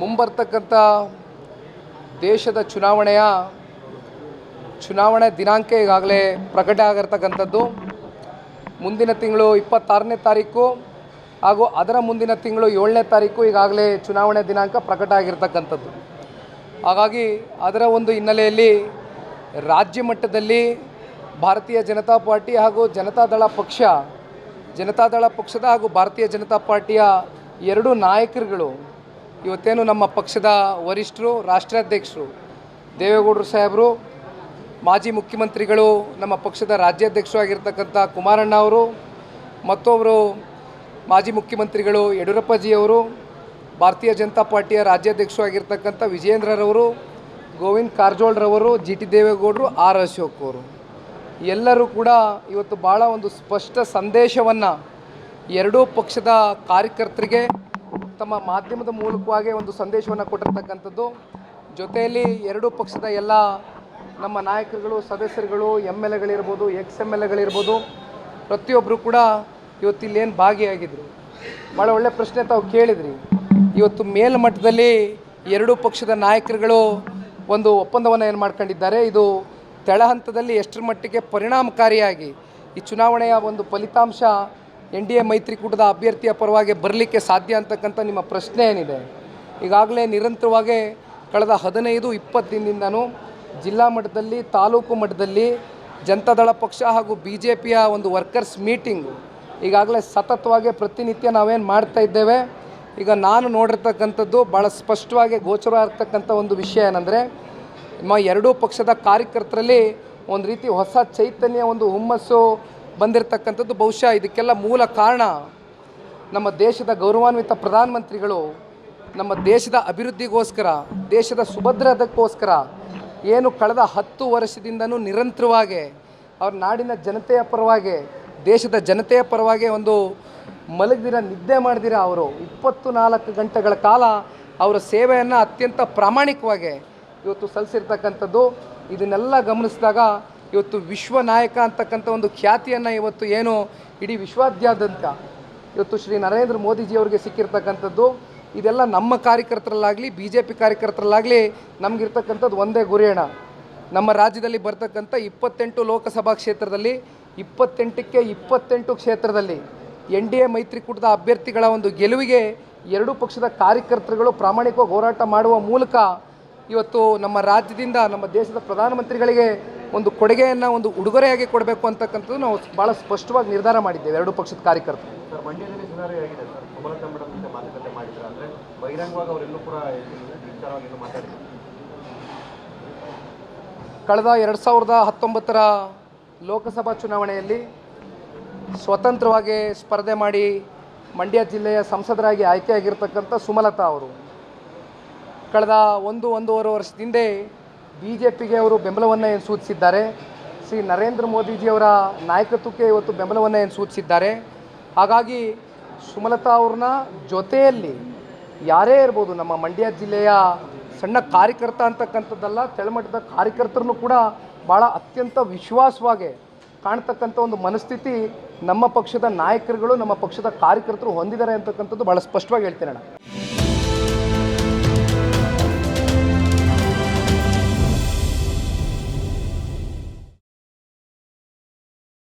ಮುಂಬರ್ತಕ್ಕಂಥ ದೇಶದ ಚುನಾವಣೆಯ ಚುನಾವಣೆ ದಿನಾಂಕ ಈಗಾಗಲೇ ಪ್ರಕಟ ಆಗಿರ್ತಕ್ಕಂಥದ್ದು. ಮುಂದಿನ ತಿಂಗಳು ಇಪ್ಪತ್ತಾರನೇ ತಾರೀಕು ಹಾಗೂ ಅದರ ಮುಂದಿನ ತಿಂಗಳು ಏಳನೇ ತಾರೀಕು ಈಗಾಗಲೇ ಚುನಾವಣೆ ದಿನಾಂಕ ಪ್ರಕಟ ಆಗಿರ್ತಕ್ಕಂಥದ್ದು. ಹಾಗಾಗಿ ಅದರ ಒಂದು ಹಿನ್ನೆಲೆಯಲ್ಲಿ ರಾಜ್ಯ ಮಟ್ಟದಲ್ಲಿ ಭಾರತೀಯ ಜನತಾ ಪಾರ್ಟಿ ಹಾಗೂ ಜನತಾದಳ ಪಕ್ಷ ಜನತಾದಳ ಪಕ್ಷದ ಹಾಗೂ ಭಾರತೀಯ ಜನತಾ ಪಾರ್ಟಿಯ ಎರಡು ನಾಯಕರುಗಳು ಇವತ್ತೇನು ನಮ್ಮ ಪಕ್ಷದ ವರಿಷ್ಠರು, ರಾಷ್ಟ್ರಾಧ್ಯಕ್ಷರು, ದೇವೇಗೌಡರು ಸಾಹೇಬರು, ಮಾಜಿ ಮುಖ್ಯಮಂತ್ರಿಗಳು, ನಮ್ಮ ಪಕ್ಷದ ರಾಜ್ಯಾಧ್ಯಕ್ಷರು ಆಗಿರ್ತಕ್ಕಂಥ ಕುಮಾರಣ್ಣ ಅವರು ಮತ್ತೊಬ್ಬರು ಮಾಜಿ ಮುಖ್ಯಮಂತ್ರಿಗಳು ಯಡಿಯೂರಪ್ಪಜಿಯವರು, ಭಾರತೀಯ ಜನತಾ ಪಾರ್ಟಿಯ ರಾಜ್ಯಾಧ್ಯಕ್ಷರು ಆಗಿರ್ತಕ್ಕಂಥ ವಿಜೇಂದ್ರರವರು ಗೋವಿಂದ್ ಕಾರಜೋಳರವರು ಜಿ ಟಿ ದೇವೇಗೌಡರು ಆರ್ ಅಶೋಕ್ ಅವರು. ಎಲ್ಲರೂ ಕೂಡ ಇವತ್ತು ಭಾಳ ಒಂದು ಸ್ಪಷ್ಟ ಸಂದೇಶವನ್ನು ಎರಡೂ ಪಕ್ಷದ ಕಾರ್ಯಕರ್ತರಿಗೆ ತಮ್ಮ ಮಾಧ್ಯಮದ ಮೂಲಕವಾಗಿ ಒಂದು ಸಂದೇಶವನ್ನು ಕೊಟ್ಟಿರ್ತಕ್ಕಂಥದ್ದು. ಜೊತೆಯಲ್ಲಿ ಎರಡೂ ಪಕ್ಷದ ಎಲ್ಲ ನಮ್ಮ ನಾಯಕರುಗಳು, ಸದಸ್ಯರುಗಳು ಎಂ ಎಲ್ ಎಗಳಿರ್ಬೋದು ಎಕ್ಸ್ ಎಂ ಎಲ್ ಎಗಳಿರ್ಬೋದು ಪ್ರತಿಯೊಬ್ಬರು ಕೂಡ ಇವತ್ತು ಇಲ್ಲೇನು ಭಾಗಿಯಾಗಿದ್ದರು ಭಾಳ ಒಳ್ಳೆ ಪ್ರಶ್ನೆ ತಾವು ಕೇಳಿದ್ರಿ. ಇವತ್ತು ಮೇಲ್ಮಟ್ಟದಲ್ಲಿ ಎರಡೂ ಪಕ್ಷದ ನಾಯಕರುಗಳು ಒಂದು ಒಪ್ಪಂದವನ್ನು ಏನು ಮಾಡ್ಕೊಂಡಿದ್ದಾರೆ? ಇದು ತೆಳಹಂತದಲ್ಲಿ ಎಷ್ಟರ ಮಟ್ಟಿಗೆ ಪರಿಣಾಮಕಾರಿಯಾಗಿ ಈ ಚುನಾವಣೆಯ ಒಂದು ಫಲಿತಾಂಶ ಎನ್ ಡಿ ಎ ಮೈತ್ರಿಕೂಟದ ಅಭ್ಯರ್ಥಿಯ ಪರವಾಗಿ ಬರಲಿಕ್ಕೆ ಸಾಧ್ಯ ಅಂತಕ್ಕಂಥ ನಿಮ್ಮ ಪ್ರಶ್ನೆ ಏನಿದೆ? ಈಗಾಗಲೇ ನಿರಂತರವಾಗಿ ಕಳೆದ ಹದಿನೈದು, ಇಪ್ಪತ್ತು ದಿನದಿಂದನೂ ಜಿಲ್ಲಾ ಮಟ್ಟದಲ್ಲಿ, ತಾಲೂಕು ಮಟ್ಟದಲ್ಲಿ ಜನತಾದಳ ಪಕ್ಷ ಹಾಗೂ ಬಿ ಜೆ ಪಿಯ ಒಂದು ವರ್ಕರ್ಸ್ ಮೀಟಿಂಗು ಈಗಾಗಲೇ ಸತತವಾಗಿ ಪ್ರತಿನಿತ್ಯ ನಾವೇನು ಮಾಡ್ತಾ ಇದ್ದೇವೆ. ಈಗ ನಾನು ನೋಡಿರ್ತಕ್ಕಂಥದ್ದು ಭಾಳ ಸ್ಪಷ್ಟವಾಗಿ ಗೋಚರ ಆಗ್ತಕ್ಕಂಥ ಒಂದು ವಿಷಯ ಏನಂದರೆ, ನಮ್ಮ ಎರಡೂ ಪಕ್ಷದ ಕಾರ್ಯಕರ್ತರಲ್ಲಿ ಒಂದು ರೀತಿ ಹೊಸ ಚೈತನ್ಯ, ಒಂದು ಹುಮ್ಮಸ್ಸು ಬಂದಿರತಕ್ಕಂಥದ್ದು ಬಹುಶಃ ಇದಕ್ಕೆಲ್ಲ ಮೂಲ ಕಾರಣ ನಮ್ಮ ದೇಶದ ಗೌರವಾನ್ವಿತ ಪ್ರಧಾನಮಂತ್ರಿಗಳು, ನಮ್ಮ ದೇಶದ ಅಭಿವೃದ್ಧಿಗೋಸ್ಕರ, ದೇಶದ ಸುಭದ್ರದಕ್ಕೋಸ್ಕರ ಏನು ಕಳೆದ ಹತ್ತು ವರ್ಷದಿಂದನೂ ನಿರಂತರವಾಗಿ ಅವ್ರ ನಾಡಿನ ಜನತೆಯ ಪರವಾಗಿ, ದೇಶದ ಜನತೆಯ ಪರವಾಗಿ ಒಂದು ಮಲಗದಿರ ನಿದ್ದೆ ಮಾಡಿದಿರ ಅವರು ಇಪ್ಪತ್ತು ನಾಲ್ಕು ಗಂಟೆಗಳ ಕಾಲ ಅವರ ಸೇವೆಯನ್ನು ಅತ್ಯಂತ ಪ್ರಾಮಾಣಿಕವಾಗಿ ಇವತ್ತು ಸಲ್ಲಿಸಿರ್ತಕ್ಕಂಥದ್ದು. ಇದನ್ನೆಲ್ಲ ಗಮನಿಸಿದಾಗ ಇವತ್ತು ವಿಶ್ವ ನಾಯಕ ಅಂತಕ್ಕಂಥ ಒಂದು ಖ್ಯಾತಿಯನ್ನು ಇವತ್ತು ಏನು ಇಡೀ ವಿಶ್ವಾದ್ಯಂತ ಇವತ್ತು ಶ್ರೀ ನರೇಂದ್ರ ಮೋದಿಜಿಯವರಿಗೆ ಸಿಕ್ಕಿರ್ತಕ್ಕಂಥದ್ದು, ಇದೆಲ್ಲ ನಮ್ಮ ಕಾರ್ಯಕರ್ತರಲ್ಲಾಗಲಿ ಬಿ ಜೆ ಪಿ ಕಾರ್ಯಕರ್ತರಲ್ಲಾಗಲಿ ನಮಗಿರ್ತಕ್ಕಂಥದ್ದು ಒಂದೇ ಗುರಿಯಣ ನಮ್ಮ ರಾಜ್ಯದಲ್ಲಿ ಬರ್ತಕ್ಕಂಥ ಇಪ್ಪತ್ತೆಂಟು ಲೋಕಸಭಾ ಕ್ಷೇತ್ರದಲ್ಲಿ, ಇಪ್ಪತ್ತೆಂಟಕ್ಕೆ ಇಪ್ಪತ್ತೆಂಟು ಕ್ಷೇತ್ರದಲ್ಲಿ ಎನ್ ಡಿ ಎ ಮೈತ್ರಿಕೂಟದ ಅಭ್ಯರ್ಥಿಗಳ ಒಂದು ಗೆಲುವಿಗೆ ಎರಡೂ ಪಕ್ಷದ ಕಾರ್ಯಕರ್ತರುಗಳು ಪ್ರಾಮಾಣಿಕವಾಗಿ ಹೋರಾಟ ಮಾಡುವ ಮೂಲಕ ಇವತ್ತು ನಮ್ಮ ರಾಜ್ಯದಿಂದ ನಮ್ಮ ದೇಶದ ಪ್ರಧಾನಮಂತ್ರಿಗಳಿಗೆ ಒಂದು ಕೊಡುಗೆಯನ್ನು ಒಂದು ಉಡುಗೊರೆಯಾಗಿ ಕೊಡಬೇಕು ಅಂತಕ್ಕಂಥದ್ದು ನಾವು ಭಾಳ ಸ್ಪಷ್ಟವಾಗಿ ನಿರ್ಧಾರ ಮಾಡಿದ್ದೇವೆ ಎರಡು ಪಕ್ಷದ ಕಾರ್ಯಕರ್ತರು. ಕಳೆದ ಎರಡು ಸಾವಿರದ ಹತ್ತೊಂಬತ್ತರ ಲೋಕಸಭಾ ಚುನಾವಣೆಯಲ್ಲಿ ಸ್ವತಂತ್ರವಾಗಿ ಸ್ಪರ್ಧೆ ಮಾಡಿ ಮಂಡ್ಯ ಜಿಲ್ಲೆಯ ಸಂಸದರಾಗಿ ಆಯ್ಕೆಯಾಗಿರ್ತಕ್ಕಂಥ ಸುಮಲತಾ ಅವರು ಕಳೆದ ಒಂದು ಒಂದೂವರೆ ವರ್ಷದಿಂದ ಬಿ ಜೆ ಪಿಗೆ ಅವರು ಬೆಂಬಲವನ್ನು ಏನು ಸೂಚಿಸಿದ್ದಾರೆ? ಶ್ರೀ ನರೇಂದ್ರ ಮೋದಿಜಿಯವರ ನಾಯಕತ್ವಕ್ಕೆ ಇವತ್ತು ಬೆಂಬಲವನ್ನು ಏನು ಸೂಚಿಸಿದ್ದಾರೆ? ಹಾಗಾಗಿ ಸುಮಲತಾ ಅವ್ರನ್ನ ಜೊತೆಯಲ್ಲಿ ಯಾರೇ ಇರ್ಬೋದು, ನಮ್ಮ ಮಂಡ್ಯ ಜಿಲ್ಲೆಯ ಸಣ್ಣ ಕಾರ್ಯಕರ್ತ ಅಂತಕ್ಕಂಥದ್ದಲ್ಲ ತೆಳಮಟ್ಟದ ಕಾರ್ಯಕರ್ತರನ್ನು ಕೂಡ ಭಾಳ ಅತ್ಯಂತ ವಿಶ್ವಾಸವಾಗಿ ಕಾಣ್ತಕ್ಕಂಥ ಒಂದು ಮನಸ್ಥಿತಿ ನಮ್ಮ ಪಕ್ಷದ ನಾಯಕರುಗಳು, ನಮ್ಮ ಪಕ್ಷದ ಕಾರ್ಯಕರ್ತರು ಹೊಂದಿದ್ದಾರೆ ಅಂತಕ್ಕಂಥದ್ದು ಭಾಳ ಸ್ಪಷ್ಟವಾಗಿ ಹೇಳ್ತೇನೆ ಅಣ್ಣ.